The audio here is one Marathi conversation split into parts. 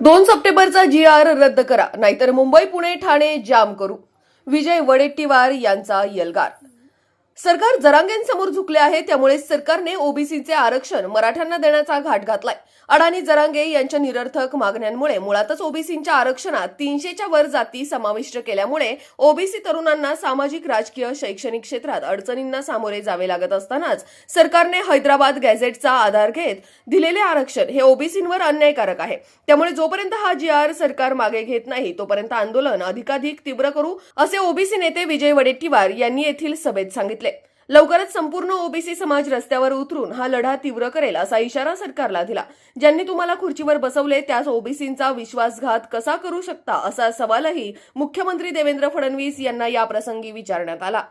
दोन सप्टेंबरचा जी आर रद्द करा नाहीतर मुंबई पुणे ठाणे जाम करू. विजय वडेट्टीवार यांचा यलगार सरकार जरांगेंसमोर झुकले आहे त्यामुळे सरकारने ओबीसीचे आरक्षण मराठ्यांना देण्याचा घाट घातलाय. अडाणी जरांगे यांच्या निरर्थक मागण्यांमुळे मुळातच ओबीसींच्या आरक्षणात तीनशेच्या वर जाती समाविष्ट केल्यामुळे ओबीसी तरुणांना सामाजिक राजकीय शैक्षणिक क्षेत्रात अडचणींना सामोरे जावे लागत असतानाच सरकारने हैदराबाद गॅझेटचा आधार घेत दिलेले आरक्षण हे ओबीसींवर अन्यायकारक आहे. त्यामुळे जोपर्यंत हा जी आर सरकार मागे घेत नाही तोपर्यंत आंदोलन अधिकाधिक तीव्र करू असे ओबीसी नेते विजय वडेट्टीवार यांनी येथील सभेत सांगितले. लवकरच संपूर्ण ओबीसी समाज रस्त्यावर उतरून हा लढा तीव्र करेल असा इशारा सरकारला दिला. ज्यांनी तुम्हाला खुर्चीवर बसवले त्यास ओबीसींचा विश्वासघात कसा करू शकता असा सवालही मुख्यमंत्री देवेंद्र फडणवीस यांना या प्रसंगी विचारण्यात आला.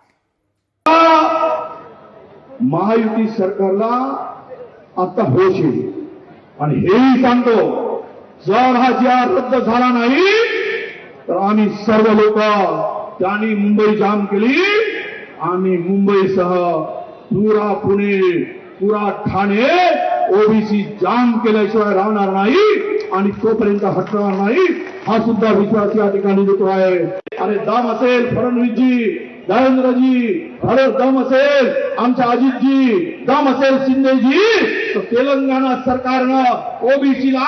महायुती सरकारला आता होश येईल आणि हेही सांगतो जर हा जी रद्द झाला नाही तर आम्ही सर्व लोक त्यांनी मुंबई जाम केली. आम्ही मुंबईसह पुरा पुणे पुरा ठाणे ओबीसी जाम केल्याशिवाय राहणार नाही आणि तोपर्यंत हटणार नाही हा सुद्धा विश्वास या ठिकाणी देतो आहे. अरे दाम असेल फडणवीसजी नरेंद्रजी अरे दम असेल आमच्या अजितजी दम असेल शिंदेजी तर तेलंगणा सरकारनं ओबीसीला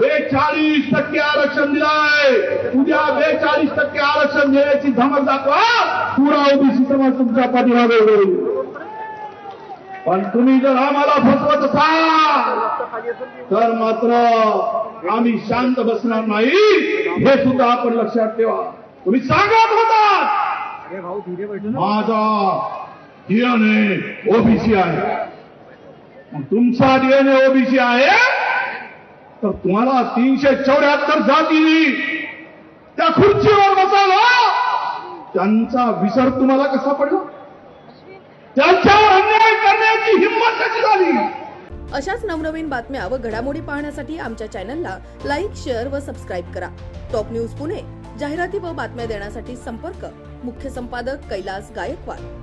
बेचाळीस टक्के आरक्षण दिलंय. उद्या बेचाळीस टक्के आरक्षण देण्याची धमक दाखवा. पुरा ओबीसी समाज तुमच्या पाठीमागे होईल पण तुम्ही जर आम्हाला फसवत असाल तर मात्र आम्ही शांत बसणार नाही. हे सुद्धा आपण लक्षात ठेवा. तुम्ही सांगत होता माझा डीएनए ओबीसी आहे. मग तुमचा डीएनए ओबीसी आहे तर तुम्हाला तीनशे चौऱ्याहत्तर जाती त्या खुर्चीवर बसायला त्यांचा विसर तुम्हाला कसा पडला? त्यांच्यावर अन्याय करण्याची हिंमत कशी झाली? अशाच नवनवीन बातम्या व घडामोडी पाहण्यासाठी आमच्या चॅनलला लाईक शेअर व सबस्क्राईब करा. टॉप न्यूज पुणे जाहिराती व बातम्या देण्यासाठी संपर्क. मुख्य संपादक कैलास गायकवाड.